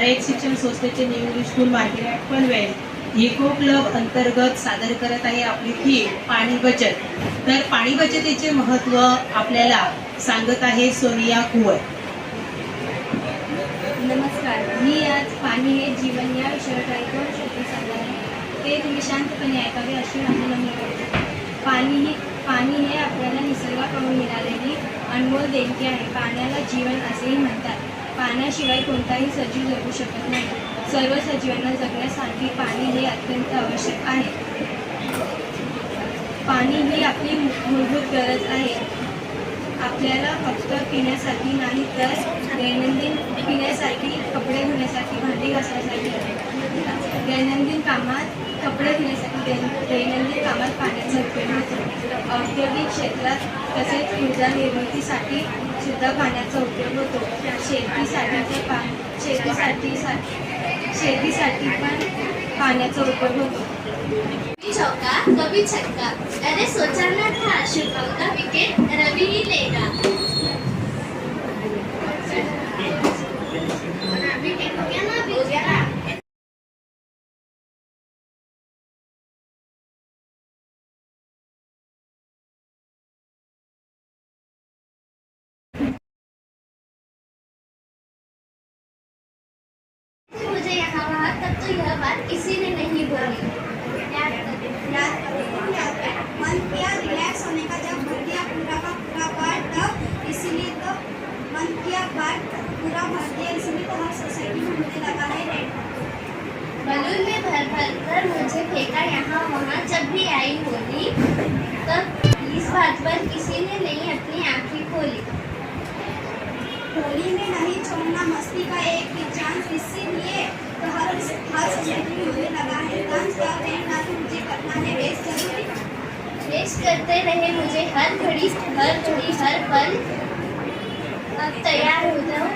Red शिक्षण संस्थेचे new school market Panvel. Eco club अंतर्गत सादर करत आहे आपली थीम पाणी बचत. तर पाणी बचतीचे महत्त्व आपल्याला सांगत आहे सोनिया कुवर नमस्कार. मी आज पाणी हे जीवन या विषयावर काही दोन शब्द सांगणार आहे ते तुम्ही शांतपणे ऐकावे अशी माझी नम्र करते पाणी ही पाणी हे आपल्याला निसर्गाकडून मिळालेली अनमोल देणगी आहे. पाण्याला जीवन असेही म्हणतात. पाण्याशिवाय कोणताही सजीव जगू शकत नाही. सर्व सजीवांना जगण्यासाठी पाणी हे अत्यंत आवश्यक आहे. पाणी ही आपली मूलभूत गरज आहे. आपल्याला फक्त पिण्यासाठी नाही तर दैनंदिन पिण्यासाठी कपडे धुण्यासाठी भांडी घासण्यासाठी दैनंदिन कामात कपडे धुण्यासाठी दैन- दैनंदिन कामात पाण्याचा उपयोग होतो औद्योगिक क्षेत्रात तसेच ऊर्जा निर्मितीसाठी सुद्धा पाण्याचा उपयोग होतो. शेतीसाठी ते पा शेतीसाठी सा शेतीसाठी पण पाण्याचा उपयोग होतो. चौका कवी छक्का. अरे सोचा न था विकेट मुझे यहाँ वहाँ तब तो यह बात किसी ने नहीं बोली। मन किया रिलैक्स होने का जब भर दिया पूरा का पूरा बार तब इसीलिए तो मन किया बार पूरा भर दिया। इसीलिए तो हर सोसाइटी में मुझे लगा है। रेड बलून में भर भर कर मुझे फेंका यहाँ वहाँ। जब भी आई होली तब इस बात पर किसी ने नहीं अपनी आँखें खोली। होली में नहीं छोड़ना मस्ती का एक चांस इसीलिए करते रहे मुझे हर घड़ी हर घड़ी हर पल। अब तैयार हो जाओ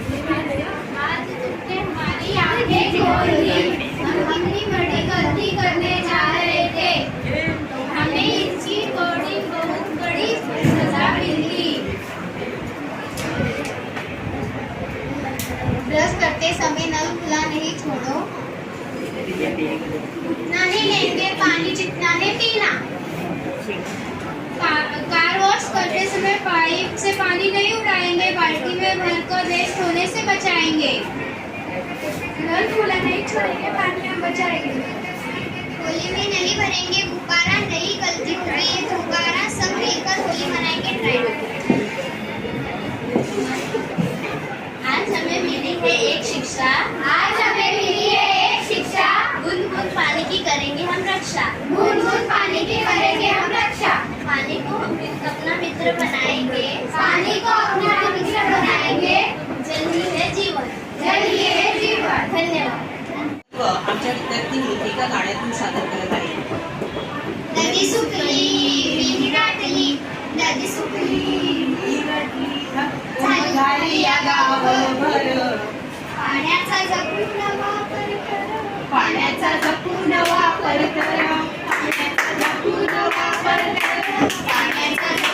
आज तुमने हमारी आँखें खोल दी हम अपनी बड़ी गलती करने जा रहे थे हमें इसकी थोड़ी बहुत बड़ी सजा मिली ब्रश करते समय नल खुला नहीं छोड़ो नहीं लेंगे, पानी जितना है पीना। कार वॉश करते समय पाइप से पानी नहीं उड़ाएँगे, बाल्टी में भरकर वेस्ट होने से बचाएँगे। नल खुला नहीं छोड़ेंगे, पानी हम बचाएँगे। होली में नहीं भरेंगे, गुब्बारा नहीं, गलती हो गई है, गुब्बारा सब मिलकर होली मनाएँगे मित्र बनाएंगे पानी को अपना मित्र बनाएंगे। जल ही है जीवन जल ही है जीवन। धन्यवाद। व आमच्या विद्यार्थ्यांनी एका गाण्यातून सादर करत आहे. नदी सुकली विहीर आटली नदी सुकली झाली या गावभर पाण्याचा जपून वापर करा. पाण्याचा जपून वापर करा. पाण्याचा जपून वापर करा. पाण्याचा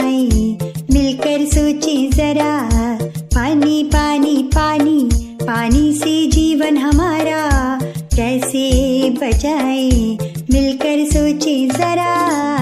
आए मिलकर सोची जरा. पानी पानी पानी पानी से जीवन हमारा. कैसे बचाए? मिलकर सोचे जरा.